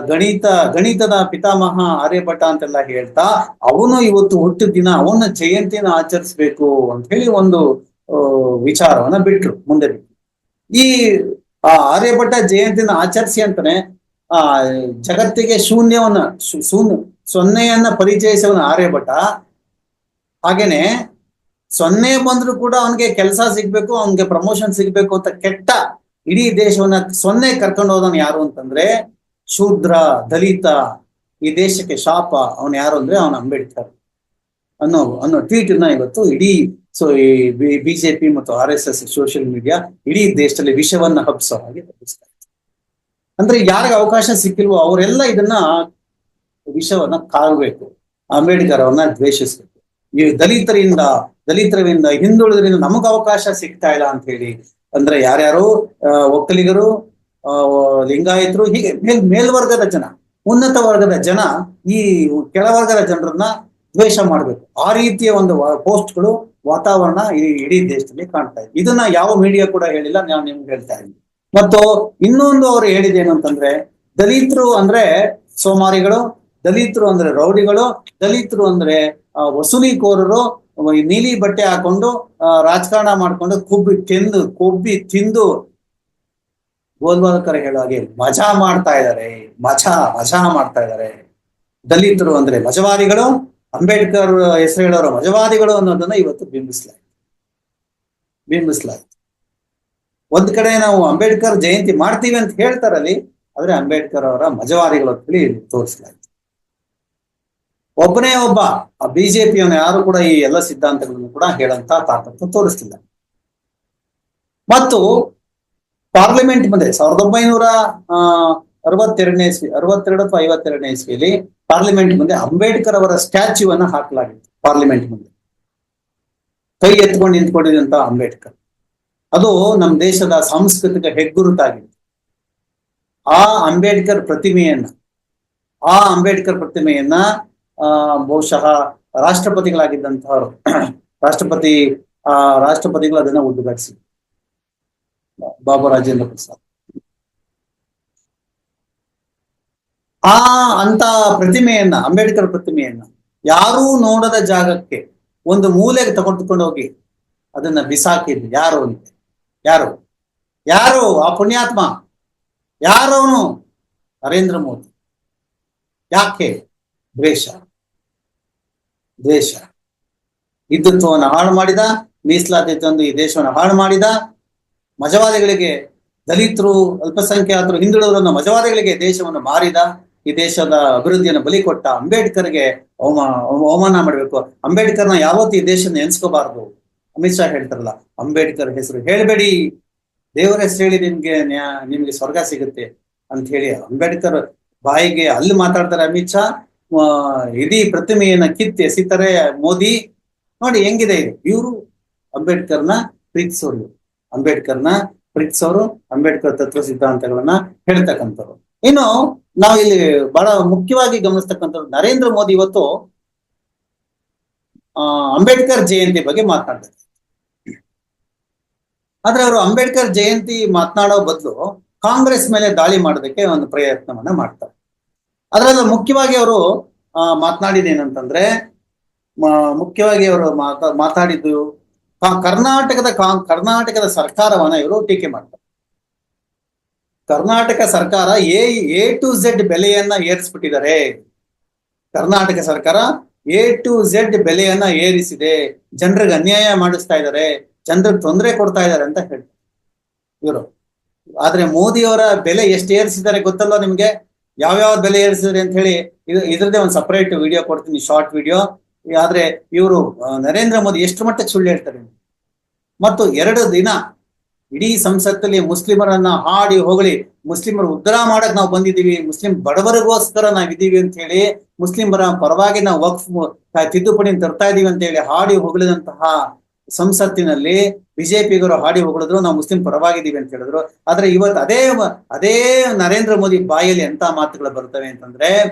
[SPEAKER 1] ಗಣಿತ, ಗಣಿತದ ಪಿತಾಮಹ ಆರ್ಯಭಟ ಅಂತೆಲ್ಲ ಹೇಳ್ತಾ, ಅವನು ಇವತ್ತು ಹುಟ್ಟು ದಿನ, ಅವನ ಜಯಂತಿನ ಆಚರಿಸ್ಬೇಕು ಅಂತ ಹೇಳಿ ಒಂದು ವಿಚಾರವನ್ನ ಬಿಟ್ರು ಮುಂದೆ ಈ, ಆ, ಆರ್ಯಭಟ ಜಯಂತಿನ ಆಚರಿಸಿ ಅಂತಾನೆ ಆ, ಜಗತ್ತಿಗೆ ಶೂನ್ಯವನ್ನ ಶೂನ್ಯ, ಸೊನ್ನೆಯನ್ನ ಪರಿಚಯಿಸವನ ಆರ್ಯಭಟ ಹಾಗೇನೆ, ಸೊನ್ನೆ ಬಂದ್ರು ಕೂಡ ಅವನಿಗೆ ಕೆಲಸ ಸಿಗ್ಬೇಕು, ಅವನಿಗೆ ಪ್ರಮೋಷನ್ ಸಿಗ್ಬೇಕು ಅಂತ ಕೆಟ್ಟ ಇಡೀ ದೇಶವನ್ನ ಸೊನ್ನೆ ಕರ್ಕೊಂಡು ಹೋದವನು ಯಾರು ಅಂತಂದ್ರೆ, ಶೂದ್ರ, ದಲಿತ, ಈ ದೇಶಕ್ಕೆ ಶಾಪ, ಅವನು ಯಾರು ಅಂದ್ರೆ ಅವನ ಅಂಬೇಡ್ಕರ್ ಅನ್ನೋ ಅನ್ನೋ ಟ್ವೀಟ್ನ ಇವತ್ತು ಇಡೀ, ಸೊ ಈ ಬಿಜೆಪಿ ಮತ್ತು R S S social media ಇಡೀ ದೇಶದಲ್ಲಿ ವಿಷವನ್ನ ಹಬ್ಸೋ ಹಾಗೆ. ಅಂದ್ರೆ ಯಾರಿಗೆ ಅವಕಾಶ ಸಿಕ್ಕಿಲ್ವೋ ಅವರೆಲ್ಲ ಇದನ್ನ ವಿಷವನ್ನ ಕಾಗಬೇಕು ಅಂಬೇಡ್ಕರ್ ಅವ್ರನ್ನ ದ್ವೇಷಿಸ್ಬೇಕು. ಈ ದಲಿತರಿಂದ ದಲಿತರಿಂದ, ಹಿಂದುಳಿದ್ರಿಂದ ನಮಗ ಅವಕಾಶ ಸಿಗ್ತಾ ಇಲ್ಲ ಅಂತ ಹೇಳಿ, ಅಂದ್ರೆ ಯಾರ್ಯಾರು ಒಕ್ಕಲಿಗರು ಲಿಂಗಾಯತರು, ಹೀಗೆ ಮೇಲ್, ಮೇಲ್ವರ್ಗದ ಜನ, ಉನ್ನತ ವರ್ಗದ ಜನ, ಈ ಕೆಳವರ್ಗದ ಜನರನ್ನ ದ್ವೇಷ ಮಾಡ್ಬೇಕು. ಆ ರೀತಿಯ ಒಂದು ಪೋಸ್ಟ್ಗಳು ವಾತಾವರಣ ಈ ಇಡೀ ದೇಶದಲ್ಲಿ ಕಾಣ್ತಾ ಇದೆ. ಇದನ್ನ ಯಾವ ಮೀಡಿಯಾ ಕೂಡ ಹೇಳಿಲ್ಲ, ನಾನು ನಿಮ್ಗೆ ಹೇಳ್ತಾ ಇದ್ದೀನಿ. ಮತ್ತು ಇನ್ನೊಂದು ಅವರು ಹೇಳಿದೇನು ಅಂತಂದ್ರೆ, ದಲಿತರು ಅಂದ್ರೆ ಸೋಮಾರಿಗಳು, ದಲಿತರು ಅಂದ್ರೆ ರೌಡಿಗಳು, ದಲಿತರು ಅಂದ್ರೆ ವಸೂಲಿಕೋರರು ನೀಲಿ ಬಟ್ಟೆ ಹಾಕೊಂಡು ರಾಜಕಾರಣ ಮಾಡ್ಕೊಂಡು ಕೊಬ್ಬಿ ತಿಂದು ಕೊಬ್ಬಿ ತಿಂದು ಗೋಲ್ವಾಲ್ಕರ್ ಹೇಳೋ ಹಾಗೆ ಮಜಾ ಮಾಡ್ತಾ ಇದ್ದಾರೆ, ಮಜಾ ಮಜಾ ಮಾಡ್ತಾ ಇದ್ದಾರೆ. ದಲಿತರು ಅಂದ್ರೆ ಮಜವಾದಿಗಳು, ಅಂಬೇಡ್ಕರ್ ಹೆಸರು ಹೇಳೋರು ಮಜವಾದಿಗಳು ಅನ್ನೋದನ್ನ ಇವತ್ತು ಬಿಂಬಿಸ್ಲಾಯ್ತು. ಬಿಂಬಿಸ್ಲಾಯ್ತು. ಒಂದ್ ಕಡೆ ನಾವು ಅಂಬೇಡ್ಕರ್ ಜಯಂತಿ ಮಾಡ್ತೀವಿ ಅಂತ ಹೇಳ್ತಾರಲ್ಲಿ, ಆದ್ರೆ ಅಂಬೇಡ್ಕರ್ ಅವರ ಮಜವಾರಿಗಳು ಅಂತ ಹೇಳಿ ತೋರಿಸ್ಲಾಯ್ತು. ಒಬ್ಬನೇ ಒಬ್ಬ ಬಿಜೆಪಿಯವನು ಯಾರು ಕೂಡ ಈ ಎಲ್ಲ ಸಿದ್ಧಾಂತಗಳನ್ನು ಕೂಡ ಹೇಳಂತ ತಾಕತ್ತು ತೋರಿಸ್ತಿಲ್ಲ. ಮತ್ತು ಪಾರ್ಲಿಮೆಂಟ್ ಮುಂದೆ ಸಾವಿರದ ಒಂಬೈನೂರ ಅರವತ್ತೆರಡನೇ ಇಸ್ವಿ, ಅರವತ್ತೆರಡು ಅಥವಾ ಐವತ್ತೆರಡನೇ ಇಸ್ವಿಯಲ್ಲಿ ಪಾರ್ಲಿಮೆಂಟ್ ಮುಂದೆ ಅಂಬೇಡ್ಕರ್ ಅವರ ಸ್ಟ್ಯಾಚ್ಯೂವನ್ನ ಹಾಕಲಾಗಿತ್ತು ಪಾರ್ಲಿಮೆಂಟ್ ಮುಂದೆ. ಕೈ ಎತ್ಕೊಂಡು ನಿಂತ್ಕೊಂಡಿದ್ದಂತ ಅಂಬೇಡ್ಕರ್. ಅದು ನಮ್ಮ ದೇಶದ ಸಾಂಸ್ಕೃತಿಕ ಹೆಗ್ಗುರುತಾಗಿದೆ. ಆ ಅಂಬೇಡ್ಕರ್ ಪ್ರತಿಮೆಯನ್ನ, ಆ ಅಂಬೇಡ್ಕರ್ ಪ್ರತಿಮೆಯನ್ನ ಬಹುಶಃ ರಾಷ್ಟ್ರಪತಿಗಳಾಗಿದ್ದಂತಹವರು ರಾಷ್ಟ್ರಪತಿ, ಆ, ರಾಷ್ಟ್ರಪತಿಗಳು ಅದನ್ನ ಉದ್ಘಾಟಿಸಿ. ಬಾಬಾ ರಾಜೇಂದ್ರ ಪ್ರಸಾದ್. ಆ ಅಂತ ಪ್ರತಿಮೆಯನ್ನ, ಅಂಬೇಡ್ಕರ್ ಪ್ರತಿಮೆಯನ್ನ ಯಾರೂ ನೋಡದ ಜಾಗಕ್ಕೆ ಒಂದು ಮೂಲೆಗೆ ತಗೊಂಡ್ಕೊಂಡು ಹೋಗಿ ಅದನ್ನ ಬಿಸಾಕಿದ್ರು. ಯಾರು ಅಂತ? ಯಾರು? ಯಾರು ಆ ಪುಣ್ಯಾತ್ಮ? ಯಾರವನು? ನರೇಂದ್ರ ಮೋದಿ. ಯಾಕೆ? ದ್ವೇಷ. ದ್ವೇಷ. ಹಿಂದುತ್ವವನ್ನು ಹಾಳು ಮಾಡಿದ, ಮೀಸಲಾತಿ ತಂದು ಈ ದೇಶವನ್ನು ಹಾಳು ಮಾಡಿದ, ಮಜವಾದಿಗಳಿಗೆ ದಲಿತರು, ಅಲ್ಪಸಂಖ್ಯಾತರು ಹಿಂದುಳಿದ್ರನ್ನು ಮಜವಾದಿಗಳಿಗೆ ದೇಶವನ್ನು ಮಾರಿದ, ಈ ದೇಶದ ಅಭಿವೃದ್ಧಿಯನ್ನು ಬಲಿ ಕೊಟ್ಟ ಅಂಬೇಡ್ಕರ್ಗೆ ಅವಮಾನ ಅವಮಾನ ಮಾಡಬೇಕು. ಅಂಬೇಡ್ಕರ್ನ ಯಾವತ್ತು ಈ ದೇಶನ ನೆನ್ಸ್ಕೋಬಾರ್ದು ಅಮಿತ್ ಶಾ ಹೇಳ್ತಾರಲ್ಲ, ಅಂಬೇಡ್ಕರ್ ಹೆಸರು. ಹೇಳಬೇಡಿ, ದೇವರ ಹೆಸರು ಹೇಳಿ ನಿಮ್ಗೆ ನ್ಯಾ- ನಿಮ್ಗೆ ಸ್ವರ್ಗ ಸಿಗುತ್ತೆ ಅಂತ ಹೇಳಿ ಅಂಬೇಡ್ಕರ್ ಬಾಯಿಗೆ ಅಲ್ಲಿ ಮಾತಾಡ್ತಾರೆ ಅಮಿತ್ ಶಾ. ಇಡೀ ಪ್ರತಿಮೆಯನ್ನ ಕಿತ್ತಿ ಎಸಿತಾರೆ ಮೋದಿ. ನೋಡಿ ಹೆಂಗಿದೆ ಇದು. ಇವರು ಅಂಬೇಡ್ಕರ್ನ ಪ್ರೀತಿಸೋರು. ಅಂಬೇಡ್ಕರ್ನ ಪ್ರೀತಿಸೋರು, ಅಂಬೇಡ್ಕರ್ ತತ್ವ ಸಿದ್ಧಾಂತಗಳನ್ನ ಹೇಳ್ತಕ್ಕಂಥವ್ರು. ಇನ್ನು ನಾವು ಇಲ್ಲಿ ಬಹಳ ಮುಖ್ಯವಾಗಿ ಗಮನಿಸ್ತಕ್ಕಂಥವ್ರು ನರೇಂದ್ರ ಮೋದಿ ಇವತ್ತು ಅಂಬೇಡ್ಕರ್ ಜಯಂತಿ ಬಗ್ಗೆ ಮಾತನಾಡ್ತಾರೆ ಆದ್ರೆ ಅವರು ಅಂಬೇಡ್ಕರ್ ಜಯಂತಿ ಮಾತನಾಡೋ ಬದಲು ಕಾಂಗ್ರೆಸ್ ಮೇಲೆ ದಾಳಿ ಮಾಡೋದಕ್ಕೆ ಒಂದು ಪ್ರಯತ್ನವನ್ನ ಮಾಡ್ತಾರೆ. ಅದರಲ್ಲೂ ಮುಖ್ಯವಾಗಿ ಅವರು ಮಾತನಾಡಿದೇನಂತಂದ್ರೆ ಮುಖ್ಯವಾಗಿ ಅವರು ಮಾತಾ, ಮಾತಾಡಿದ್ದು ಕರ್ನಾಟಕದ ಕರ್ನಾಟಕದ ಸರ್ಕಾರವನ್ನ ಇವರು ಟೀಕೆ ಮಾಡ್ತಾರೆ. ಕರ್ನಾಟಕ ಸರ್ಕಾರ ಎ ಎ ಟು ಝೆಡ್ ಬೆಲೆಯನ್ನ ಏರಿಸ್ಬಿಟ್ಟಿದ್ದಾರೆ. ಕರ್ನಾಟಕ ಸರ್ಕಾರ ಎ ಟು ಝೆಡ್ ಬೆಲೆಯನ್ನ ಏರಿಸಿದೆ. ಜನರಿಗೆ ಅನ್ಯಾಯ ಮಾಡಿಸ್ತಾ ಇದ್ದಾರೆ. ಜನರಿಗೆ ತೊಂದರೆ ಕೊಡ್ತಾ ಇದ್ದಾರೆ ಅಂತ ಹೇಳ್ತಾರೆ. ಇವರು. ಆದ್ರೆ ಮೋದಿಯವರ ಬೆಲೆ ಎಷ್ಟು ಏರಿಸಿದ್ದಾರೆ ಗೊತ್ತಲ್ವಾ ನಿಮ್ಗೆ? ಯಾವ್ಯಾವ ಬೆಲೆ ಏರಿಸಿದ್ರೆ ಅಂತ ಹೇಳಿ ಇದು ಇದ್ರದ್ದೇ ಒಂದು ಸಪರೇಟ್ ವಿಡಿಯೋ ಕೊಡ್ತೀನಿ ಶಾರ್ಟ್ ವಿಡಿಯೋ ಆದ್ರೆ ಇವರು ನರೇಂದ್ರ ಮೋದಿ ಎಷ್ಟು ಮಟ್ಟಕ್ಕೆ ಸುಳ್ಳು ಹೇಳ್ತಾರೆ. ಮತ್ತು ಎರಡು ದಿನ ಇಡೀ ಸಂಸತ್ತಲ್ಲಿ ಮುಸ್ಲಿಮರನ್ನ ಹಾಡಿ ಹೋಗಲಿ ಮುಸ್ಲಿಮರು ಉದ್ಧಾರ ಮಾಡಕ್ ನಾವು ಬಂದಿದ್ದೀವಿ ಮುಸ್ಲಿಂ ಬಡವರಿಗೋಸ್ಕರ ನಾವಿದ್ದೀವಿ ಅಂತ ಹೇಳಿ, ಮುಸ್ಲಿಮರ ಪರವಾಗಿ ನಾವು ವಕ್ಫ್ ತಿದ್ದುಪಡಿ ತರ್ತಾ ಇದೀವಿ ಅಂತ ಹೇಳಿ ಹಾಡಿ ಹೊಗಳಿದಂತಹ ಸಂಸತ್ತಿನಲ್ಲಿ ಬಿಜೆಪಿಗರು ಹಾಡಿ ಹೊಗಳಿದ್ರು, ನಾವು ಮುಸ್ಲಿಂ ಪರವಾಗಿದ್ದೀವಿ ಅಂತ ಹೇಳಿದ್ರು. ಆದ್ರೆ ಇವತ್ತು ಅದೇ ಅದೇ ನರೇಂದ್ರ ಮೋದಿ ಬಾಯಲ್ಲಿ ಎಂತ ಮಾತುಗಳು ಬರ್ತವೆ ಅಂತಂದ್ರೆ,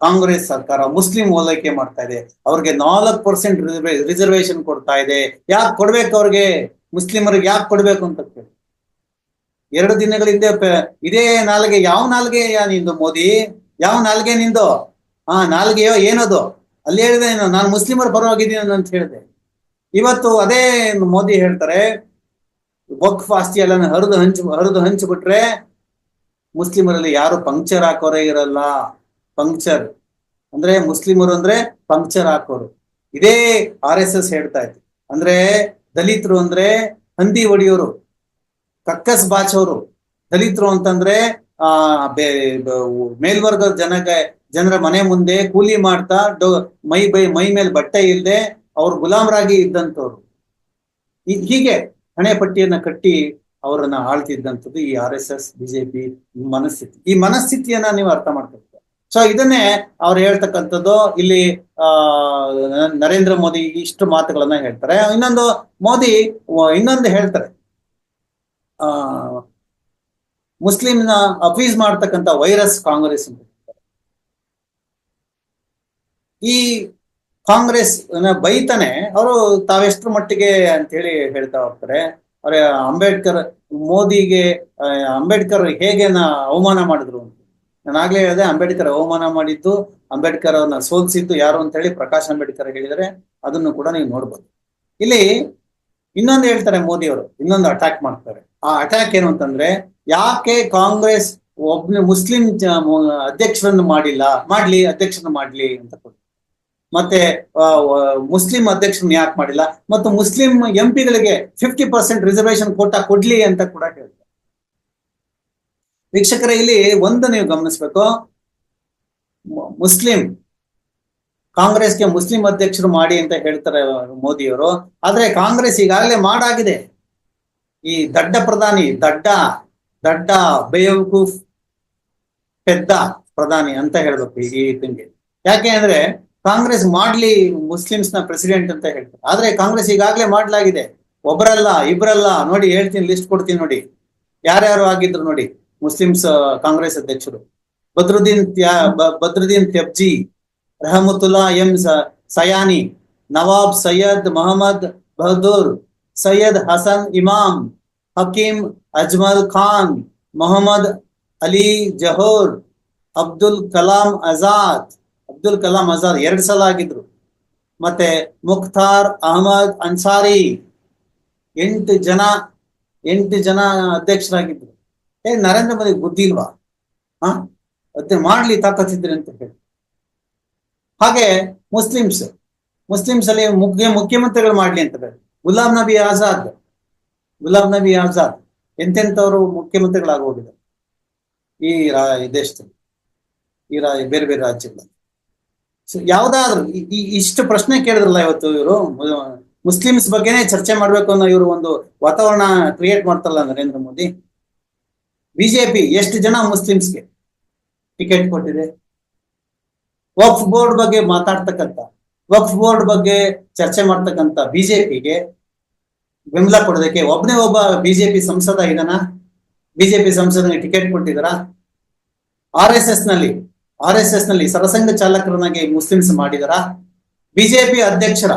[SPEAKER 1] ಕಾಂಗ್ರೆಸ್ ಸರ್ಕಾರ ಮುಸ್ಲಿಂ ಓಲೈಕೆ ಮಾಡ್ತಾ ಇದೆ. ಅವ್ರಿಗೆ ನಾಲ್ಕು ಪರ್ಸೆಂಟ್ ರಿಸರ್ವೇಶನ್ ಕೊಡ್ತಾ ಇದೆ. ಯಾಕೆ ಕೊಡ್ಬೇಕು ಅವ್ರಿಗೆ? ಮುಸ್ಲಿಮರಿಗೆ ಯಾಕೆ ಕೊಡ್ಬೇಕು ಅಂತ ಕೇಳಿ. ಎರಡು ದಿನಗಳ ಹಿಂದೆ ಪ- ಇದೇ ನಾಲ್ಗೆ, ಯಾವ ನಾಲ್ಗೆ ನಿಂದು ಮೋದಿ? ಯಾವ ನಾಲ್ಗೆ ನಿಂದು? ಆ ನಾಲ್ಗೆಯೋ ಏನದು? ಅಲ್ಲಿ ಹೇಳಿದೆ ನಾನು ಮುಸ್ಲಿಮರ ಪರವಾಗಿದ್ದೀನಿ ಅಂತ ಹೇಳಿದೆ. ಇವತ್ತು ಅದೇ ಮೋದಿ ಹೇಳ್ತಾರೆ, ವಕ್ಫ್ ಆಸ್ತಿ ಎಲ್ಲ ಹರಿದು ಹಂಚು, ಹರಿದು ಹಂಚ್ಬಿಟ್ರೆ ಮುಸ್ಲಿಮರಲ್ಲಿ ಯಾರು ಪಂಕ್ಚರ್ ಹಾಕೋರೇ ಇರಲ್ಲ. ಪಂಕ್ಚರ್ ಅಂದ್ರೆ ಮುಸ್ಲಿಮರು ಅಂದ್ರೆ ಪಂಕ್ಚರ್ ಹಾಕೋರು. ಇದೇ ಆರ್ ಎಸ್ ಎಸ್ ಹೇಳ್ತಾ ಇತ್ತು. ಅಂದ್ರೆ ದಲಿತರು ಅಂದ್ರೆ ಹಂದಿ ಒಡೆಯೋರು ಕಕ್ಕಸ್ ಬಾಚೋರು. ದಲಿತರು ಅಂತಂದ್ರೆ, ಆ ಮೇಲ್ವರ್ಗದ ಜನಕ್ಕೆ, ಜನರ ಮನೆ ಮುಂದೆ ಕೂಲಿ ಮಾಡ್ತಾ, ಡೊ, ಮೈ ಬೈ, ಮೈ ಮೇಲೆ ಬಟ್ಟೆ ಇಲ್ಲದೆ ಅವ್ರು ಗುಲಾಮರಾಗಿ ಇದ್ದಂಥವ್ರು. ಹೀಗೆ ಹಣೆ ಪಟ್ಟಿಯನ್ನ ಕಟ್ಟಿ ಅವರನ್ನ ಆಳ್ತಿದ್ದಂಥದ್ದು ಈ ಆರ್ ಎಸ್ ಎಸ್ ಬಿಜೆಪಿ ಮನಸ್ಥಿತಿ. ಈ ಮನಸ್ಥಿತಿಯನ್ನ ನೀವು ಅರ್ಥ ಮಾಡ್ಕೊಬೇಕು ಸೊ ಇದನ್ನೇ ಅವ್ರು ಹೇಳ್ತಕ್ಕಂಥದ್ದು. ಇಲ್ಲಿ, ಆ ನರೇಂದ್ರ ಮೋದಿ ಇಷ್ಟು ಮಾತುಗಳನ್ನ ಹೇಳ್ತಾರೆ. ಇನ್ನೊಂದು, ಮೋದಿ ಇನ್ನೊಂದು ಹೇಳ್ತಾರೆ. ಆ ಮುಸ್ಲಿಂನ ಅಫೀಸ್ ಮಾಡ್ತಕ್ಕಂಥ ವೈರಸ್ ಕಾಂಗ್ರೆಸ್ ಅಂತ ಈ ಕಾಂಗ್ರೆಸ್ ಬೈತಾನೆ ಅವರು ತಾವೆಷ್ಟರ ಮಟ್ಟಿಗೆ ಅಂತ ಹೇಳಿ ಹೇಳ್ತಾ ಹೋಗ್ತಾರೆ. ಅವ್ರೆ, ಅಂಬೇಡ್ಕರ್, ಮೋದಿಗೆ ಅಂಬೇಡ್ಕರ್ ಹೇಗೆ ಅವಮಾನ ಮಾಡಿದ್ರು? ನಾನು ಆಗ್ಲೇ ಹೇಳಿದೆ, ಅಂಬೇಡ್ಕರ್ ಅವಮಾನ ಮಾಡಿದ್ದು, ಅಂಬೇಡ್ಕರ್ ಅವ್ರನ್ನ ಸೋಲ್ಸಿದ್ದು ಯಾರು ಅಂತ ಹೇಳಿ ಪ್ರಕಾಶ್ ಅಂಬೇಡ್ಕರ್ ಹೇಳಿದರೆ ಅದನ್ನು ಕೂಡ ನೀವು ನೋಡ್ಬೋದು. ಇಲ್ಲಿ ಇನ್ನೊಂದು ಹೇಳ್ತಾರೆ ಮೋದಿ ಅವರು, ಇನ್ನೊಂದು ಅಟ್ಯಾಕ್ ಮಾಡ್ತಾರೆ. ಆ ಅಟ್ಯಾಕ್ ಏನು ಅಂತಂದ್ರೆ, ಯಾಕೆ ಕಾಂಗ್ರೆಸ್ ಒಬ್ಬ ಮುಸ್ಲಿಂ ಅಧ್ಯಕ್ಷರನ್ನು ಮಾಡಿಲ್ಲ, ಮಾಡ್ಲಿ, ಅಧ್ಯಕ್ಷರನ್ನು ಮಾಡ್ಲಿ ಅಂತ ಕೊಡ್ತಾರೆ. ಮತ್ತೆ ಮುಸ್ಲಿಂ ಅಧ್ಯಕ್ಷರನ್ನ ಯಾಕೆ ಮಾಡಿಲ್ಲ? ಮತ್ತು ಮುಸ್ಲಿಂ ಎಂ ಪಿಗಳಿಗೆ ಫಿಫ್ಟಿ ಪರ್ಸೆಂಟ್ ರಿಸರ್ವೇಶನ್ ಕೋಟಾ ಕೊಡ್ಲಿ ಅಂತ ಕೂಡ ಹೇಳ್ತಾರೆ ವೀಕ್ಷಕರೇ, ಇಲ್ಲಿ ಒಂದು ನೀವು ಗಮನಿಸ್ಬೇಕು. ಮುಸ್ಲಿಂ, ಕಾಂಗ್ರೆಸ್ಗೆ ಮುಸ್ಲಿಂ ಅಧ್ಯಕ್ಷರು ಮಾಡಿ ಅಂತ ಹೇಳ್ತಾರೆ ಮೋದಿಯವರು. ಆದ್ರೆ ಕಾಂಗ್ರೆಸ್ ಈಗಾಗಲೇ ಮಾಡಾಗಿದೆ. ಈ ದಡ್ಡ ಪ್ರಧಾನಿ, ದಡ್ಡ ದಡ್ಡ ಬೇವಕೂಫ್, ಪೆದ್ದ ಪ್ರಧಾನಿ ಅಂತ ಹೇಳ್ಬೇಕು ಈ ತಿಂಗೆ ಯಾಕೆ ಅಂದ್ರೆ ಕಾಂಗ್ರೆಸ್ ಮಾಡ್ಲಿ ಮುಸ್ಲಿಮ್ಸ್ನ ಪ್ರೆಸಿಡೆಂಟ್ ಅಂತ ಹೇಳ್ತಾರೆ. ಆದ್ರೆ ಕಾಂಗ್ರೆಸ್ ಈಗಾಗಲೇ ಮಾಡ್ಲಾಗಿದೆ. ಒಬ್ಬರಲ್ಲ ಇಬ್ಬರಲ್ಲ ನೋಡಿ ಹೇಳ್ತೀನಿ ಲಿಸ್ಟ್ ಕೊಡ್ತೀನಿ ನೋಡಿ. ಯಾರ್ಯಾರು ಆಗಿದ್ರು ನೋಡಿ, ಮುಸ್ಲಿಮ್ಸ್ ಕಾಂಗ್ರೆಸ್ ಅಧ್ಯಕ್ಷರು. ಬದ್ರುದ್ದೀನ್ ಬದ್ರುದ್ದೀನ್ ತೆಬ್ಜಿ ರಹಮತುಲ್ಲಾ ಎಂ ಸಯಾನಿ, ನವಾಬ್ ಸೈಯದ್ ಮೊಹಮ್ಮದ್ ಬಹದೂರ್ ಸೈಯದ್ ಹಸನ್ ಇಮಾಮ್, ಹಕೀಂ ಅಜ್ಮಲ್ ಖಾನ್, ಮೊಹಮ್ಮದ್ ಅಲಿ ಜಹೋರ್, ಅಬ್ದುಲ್ ಕಲಾಂ ಆಜಾದ್ ಅಬ್ದುಲ್ ಕಲಾಂ ಆಜಾದ್ ಎರಡ್ ಸಲ ಆಗಿದ್ರು. ಮತ್ತೆ ಮುಖ್ತಾರ್ ಅಹಮದ್ ಅನ್ಸಾರಿ ಎಂಟು ಜನ ಎಂಟು ಜನ ಅಧ್ಯಕ್ಷರಾಗಿದ್ರು. ಏ, ನರೇಂದ್ರ ಮೋದಿ ಗೊತ್ತಿಲ್ವಾ ಹ? ಅದೇ ಮಾಡ್ಲಿ ತಾಕತ್ತಿದ್ರಿ ಅಂತ ಹೇಳಿ. ಹಾಗೆ ಮುಸ್ಲಿಮ್ಸ್ ಮುಸ್ಲಿಮ್ಸ್ ಅಲ್ಲಿ ಮುಖ್ಯ, ಮುಖ್ಯಮಂತ್ರಿಗಳು ಮಾಡ್ಲಿ ಅಂತ ಹೇಳಿ. ಗುಲಾಮ್ ನಬಿ ಆಜಾದ್ ಗುಲಾಮ್ ನಬಿ ಆಜಾದ್ ಎಂತೆಂಥವ್ರು ಮುಖ್ಯಮಂತ್ರಿಗಳಾಗಿ ಹೋಗಿದ್ದಾರೆ ಈ ರಾ, ಈ ದೇಶದಲ್ಲಿ, ಈ ರಾ, ಬೇರೆ ಬೇರೆ ರಾಜ್ಯಗಳಲ್ಲಿ. ಯಾವ್ದಾದ್ರು ಇಷ್ಟು ಪ್ರಶ್ನೆ ಕೇಳಿದ್ರಲ್ಲ ಇವತ್ತು ಇವರು ಮುಸ್ಲಿಮ್ಸ್ ಬಗ್ಗೆನೇ ಚರ್ಚೆ ಮಾಡ್ಬೇಕು ಅನ್ನೋ ಇವರು ಒಂದು ವಾತಾವರಣ ಕ್ರಿಯೇಟ್ ಮಾಡ್ತಾರಲ್ಲ ನರೇಂದ್ರ ಮೋದಿ. ಬಿಜೆಪಿ ಎಷ್ಟು ಜನ ಮುಸ್ಲಿಮ್ಸ್ಗೆ ಟಿಕೆಟ್ ಕೊಟ್ಟಿದೆ? ವಕ್ಫ್ ಬೋರ್ಡ್ ಬಗ್ಗೆ ಮಾತಾಡ್ತಕ್ಕಂಥ ವಕ್ಫ್ ಬೋರ್ಡ್ ಬಗ್ಗೆ ಚರ್ಚೆ ಮಾಡ್ತಕ್ಕಂತ ಬಿಜೆಪಿಗೆ ಬೆಂಬಲ ಕೊಡೋದಕ್ಕೆ ಒಬ್ಬನೇ ಒಬ್ಬ ಬಿಜೆಪಿ ಸಂಸದ ಇದನ್ನ ಬಿಜೆಪಿ ಸಂಸದನಿಗೆ ಟಿಕೆಟ್ ಕೊಟ್ಟಿದಾರ ಆರ್ ಎಸ್ ಎಸ್ನಲ್ಲಿ ಆರ್ ಎಸ್ ಎಸ್ನಲ್ಲಿ ಸರಸಂಘ ಚಾಲಕರನ್ನಾಗಿ ಮುಸ್ಲಿಮ್ಸ್ ಮಾಡಿದಾರ. ಬಿಜೆಪಿ ಅಧ್ಯಕ್ಷರ,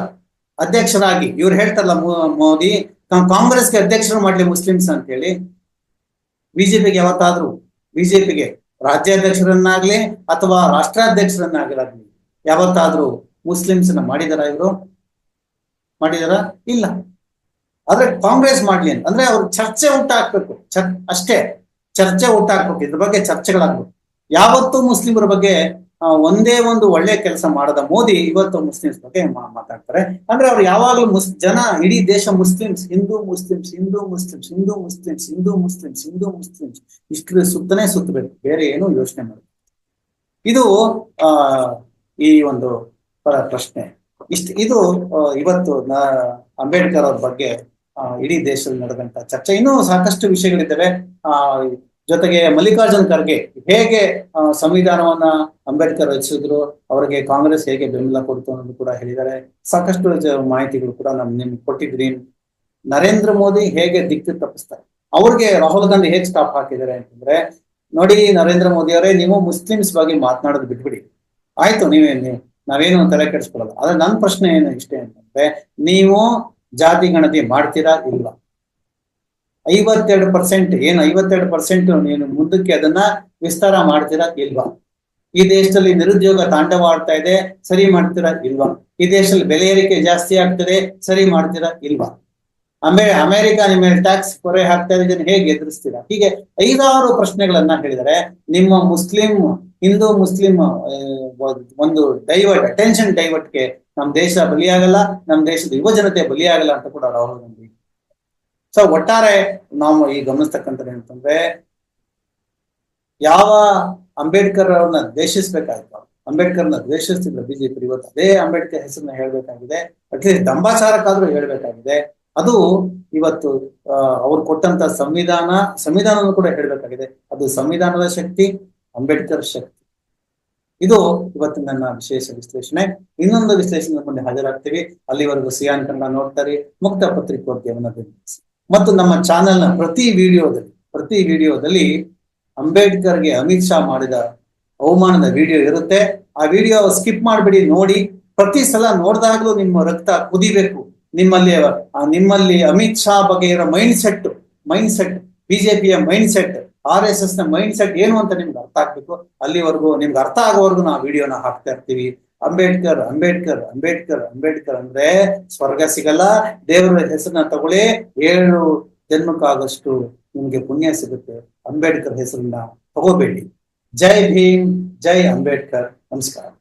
[SPEAKER 1] ಅಧ್ಯಕ್ಷರಾಗಿ ಇವ್ರು ಹೇಳ್ತಾರಲ್ಲ ಮೋದಿ ಕಾಂಗ್ರೆಸ್ಗೆ ಅಧ್ಯಕ್ಷರು ಮಾಡ್ಲಿ ಮುಸ್ಲಿಮ್ಸ್ ಅಂತ ಹೇಳಿ ಬಿಜೆಪಿಗೆ ಯಾವತ್ತಾದ್ರೂ, ಬಿಜೆಪಿಗೆ ರಾಜ್ಯಾಧ್ಯಕ್ಷರನ್ನಾಗ್ಲಿ ಅಥವಾ ರಾಷ್ಟ್ರಾಧ್ಯಕ್ಷರನ್ನಾಗಲಾಗ್ಲಿ ಯಾವತ್ತಾದ್ರೂ ಮುಸ್ಲಿಮ್ಸ್ ಮಾಡಿದಾರ ಇವರು? ಮಾಡಿದಾರ? ಇಲ್ಲ. ಆದ್ರೆ ಕಾಂಗ್ರೆಸ್ ಮಾಡ್ಲಿ ಅಂತ, ಅಂದ್ರೆ ಅವ್ರು ಚರ್ಚೆ ಊಟ ಚರ್, ಅಷ್ಟೇ, ಚರ್ಚೆ ಹುಟ್ಟಾಕ್ಬೇಕು ಇದ್ರ ಬಗ್ಗೆ ಚರ್ಚೆಗಳಾಗ್ಬೇಕು. ಯಾವತ್ತೂ ಮುಸ್ಲಿಮರ ಬಗ್ಗೆ ಒಂದೇ ಒಂದು ಒಳ್ಳೆ ಕೆಲಸ ಮಾಡದ ಮೋದಿ ಇವತ್ತು ಮುಸ್ಲಿಮ್ಸ್ ಬಗ್ಗೆ ಮಾತಾಡ್ತಾರೆ. ಅಂದ್ರೆ ಅವ್ರು ಯಾವಾಗ್ಲೂ ಮುಸ್, ಜನ, ಇಡೀ ದೇಶ Muslims, Hindu Muslims Hindu Muslims Hindu Muslims Hindu Muslims Hindu Muslims ಇಷ್ಟು ಸುತ್ತನೇ ಸುತ್ತಬೇಕು, ಬೇರೆ ಏನು ಯೋಚನೆ ಮಾಡಬೇಕು ಇದು, ಆ, ಈ ಒಂದು ಪ್ರಶ್ನೆ. ಇಷ್ಟ, ಇದು ಇವತ್ತು ಅಂಬೇಡ್ಕರ್ ಅವ್ರ ಬಗ್ಗೆ ಇಡೀ ದೇಶದಲ್ಲಿ ನಡೆದಂತ ಚರ್ಚೆ. ಇನ್ನೂ ಸಾಕಷ್ಟು ವಿಷಯಗಳಿದ್ದಾವೆ. ಆ ಜೊತೆಗೆ ಮಲ್ಲಿಕಾರ್ಜುನ್ ಖರ್ಗೆ ಹೇಗೆ ಸಂವಿಧಾನವನ್ನ ಅಂಬೇಡ್ಕರ್ ರಚಿಸಿದ್ರು, ಅವರಿಗೆ ಕಾಂಗ್ರೆಸ್ ಹೇಗೆ ಬೆಂಬಲ ಕೊಡ್ತು ಅನ್ನೋದು ಕೂಡ ಹೇಳಿದ್ದಾರೆ. ಸಾಕಷ್ಟು ಮಾಹಿತಿಗಳು ಕೂಡ ನಮ್ ನಿಮ್ಗೆ ಕೊಟ್ಟಿದ್ರಿ ನರೇಂದ್ರ ಮೋದಿ ಹೇಗೆ ದಿಕ್ಕು ತಪ್ಪಿಸ್ತಾರೆ? ಅವ್ರಿಗೆ ರಾಹುಲ್ ಗಾಂಧಿ ಹೇಗೆ ಸ್ಟಾಪ್ ಹಾಕಿದ್ದಾರೆ ಅಂತಂದ್ರೆ, ನೋಡಿ ನರೇಂದ್ರ ಮೋದಿ ಅವರೇ, ನೀವು ಮುಸ್ಲಿಮ್ಸ್ ಬಗ್ಗೆ ಮಾತನಾಡೋದು ಬಿಟ್ಬಿಡಿ. ಆಯ್ತು, ನೀವೇ, ನೀವು, ನಾವೇನು ತಲೆ ಕೆಡಿಸ್ಕೊಳ್ಳಲ್ಲ. ಆದ್ರೆ ನನ್ನ ಪ್ರಶ್ನೆ ಏನು ಇಷ್ಟೇ ಅಂತಂದ್ರೆ, ನೀವು ಜಾತಿ ಗಣತಿ ಮಾಡ್ತೀರಾ ಇಲ್ವಾ ಐವತ್ತೆರಡು ಪರ್ಸೆಂಟ್ ಏನು ಐವತ್ತೆರಡು ಪರ್ಸೆಂಟ್ ನೀನು ಮುಂದಕ್ಕೆ ಅದನ್ನ ವಿಸ್ತಾರ ಮಾಡ್ತೀರಾ ಇಲ್ವಾ? ಈ ದೇಶದಲ್ಲಿ ನಿರುದ್ಯೋಗ ತಾಂಡವಾಡ್ತಾ ಇದೆ, ಸರಿ ಮಾಡ್ತೀರಾ ಇಲ್ವಾ? ಈ ದೇಶದಲ್ಲಿ ಬೆಲೆ ಏರಿಕೆ ಜಾಸ್ತಿ ಆಗ್ತದೆ, ಸರಿ ಮಾಡ್ತೀರಾ ಇಲ್ವಾ? ಅಮೇ ಅಮೆರಿಕ ನಿಮ್ಮ ಮೇಲೆ ಟ್ಯಾಕ್ಸ್ ಕೊರೆ ಹಾಕ್ತಾ ಇದೆ, ಇದನ್ನ ಹೇಗೆ ಎದುರಿಸ್ತೀರಾ? ಹೀಗೆ ಐದಾರು ಪ್ರಶ್ನೆಗಳನ್ನ ಹೇಳಿದರೆ ನಿಮ್ಮ ಮುಸ್ಲಿಂ, ಹಿಂದೂ ಮುಸ್ಲಿಂ ಒಂದು ಡೈವರ್ಟ್ ಅಟೆನ್ಷನ್ ಡೈವರ್ಟ್ಗೆ ನಮ್ಮ ದೇಶ ಬಲಿಯಾಗಲ್ಲ, ನಮ್ಮ ದೇಶದ ಯುವ ಜನತೆ ಬಲಿಯಾಗಲ್ಲ ಅಂತ ಕೂಡ ರಾಹುಲ್ ಗಾಂಧಿ ಸೊ ಒಟ್ಟಾರೆ ನಾವು ಈ ಗಮನಿಸ್ತಕ್ಕಂಥದ್ದು ಏನಂತಂದ್ರೆ, ಯಾವ ಅಂಬೇಡ್ಕರ್ ಅವ್ರನ್ನ ದ್ವೇಷಿಸ್ಬೇಕಾಯ್ತು. ಅಂಬೇಡ್ಕರ್ನ ದ್ವೇಷಿಸ್ತಿದ್ರು ಬಿಜೆಪಿ ಇವತ್ತು ಅದೇ ಅಂಬೇಡ್ಕರ್ ಹೆಸರನ್ನ ಹೇಳ್ಬೇಕಾಗಿದೆ. ಅಟ್ಲೀಸ್ಟ್ ದಂಬಾಚಾರಕ್ಕಾದ್ರೂ ಹೇಳ್ಬೇಕಾಗಿದೆ. ಅದು ಇವತ್ತು ಅವ್ರು ಕೊಟ್ಟಂತ ಸಂವಿಧಾನ ಸಂವಿಧಾನವನ್ನು ಕೂಡ ಹೇಳ್ಬೇಕಾಗಿದೆ. ಅದು ಸಂವಿಧಾನದ ಶಕ್ತಿ, ಅಂಬೇಡ್ಕರ್ ಶಕ್ತಿ. ಇದು ಇವತ್ತು ನನ್ನ ವಿಶೇಷ ವಿಶ್ಲೇಷಣೆ. ಇನ್ನೊಂದು ವಿಶ್ಲೇಷಣೆ ಮುಂದೆ ಹಾಜರಾಗ್ತೀವಿ. ಅಲ್ಲಿವರೆಗೂ ಸಿಯಾನ್ ಕನ್ನಡ ನೋಡ್ತಾರೆ. ಮುಕ್ತ ಪತ್ರಿಕೋದ್ಯಮನ ಬೆಂಬಲಿಸಿ. ಮತ್ತು ನಮ್ಮ ಚಾನೆಲ್ನ ಪ್ರತಿ ವಿಡಿಯೋದಲ್ಲಿ ಪ್ರತಿ ವಿಡಿಯೋದಲ್ಲಿ ಅಂಬೇಡ್ಕರ್ಗೆ ಅಮಿತ್ ಶಾ ಮಾಡಿದ ಅವಮಾನದ ವಿಡಿಯೋ ಇರುತ್ತೆ. ಆ ವಿಡಿಯೋ ಸ್ಕಿಪ್ ಮಾಡಿಬಿಡಿ, ನೋಡಿ. ಪ್ರತಿ ಸಲ ನೋಡಿದಾಗಲೂ ನಿಮ್ಮ ರಕ್ತ ಕುದಿಬೇಕು. ನಿಮ್ಮಲ್ಲಿ, ಆ ನಿಮ್ಮಲ್ಲಿ ಅಮಿತ್ ಶಾ ಬಗ್ಗೆ ಇರೋ ಮೈಂಡ್ ಸೆಟ್ ಮೈಂಡ್ ಸೆಟ್ ಬಿಜೆಪಿಯ ಮೈಂಡ್ ಸೆಟ್ ಆರ್ ಎಸ್ ಎಸ್ನ ಮೈಂಡ್ ಸೆಟ್ ಏನು ಅಂತ ನಿಮ್ಗೆ ಅರ್ಥ ಆಗ್ಬೇಕು? ಅಲ್ಲಿವರೆಗೂ, ನಿಮ್ಗೆ ಅರ್ಥ ಆಗೋವರೆಗೂ ನಾವು ವಿಡಿಯೋನ ಹಾಕ್ತಾ ಇರ್ತೀವಿ. ಅಂಬೇಡ್ಕರ್ ಅಂಬೇಡ್ಕರ್ ಅಂಬೇಡ್ಕರ್ ಅಂಬೇಡ್ಕರ್ ಅಂದ್ರೆ ಸ್ವರ್ಗ ಸಿಗಲ್ಲ. ದೇವರ ಹೆಸರನ್ನ ತಗೊಳ್ಳಿ. ಏಳು ಜನ್ಮಕ್ಕಾಗಷ್ಟು ನಿಮ್ಗೆ ಪುಣ್ಯ ಸಿಗುತ್ತೆ. ಅಂಬೇಡ್ಕರ್ ಹೆಸರನ್ನ ತಗೋಬೇಡಿ. ಜೈ ಭೀಮ್, ಜೈ ಅಂಬೇಡ್ಕರ್. ನಮಸ್ಕಾರ.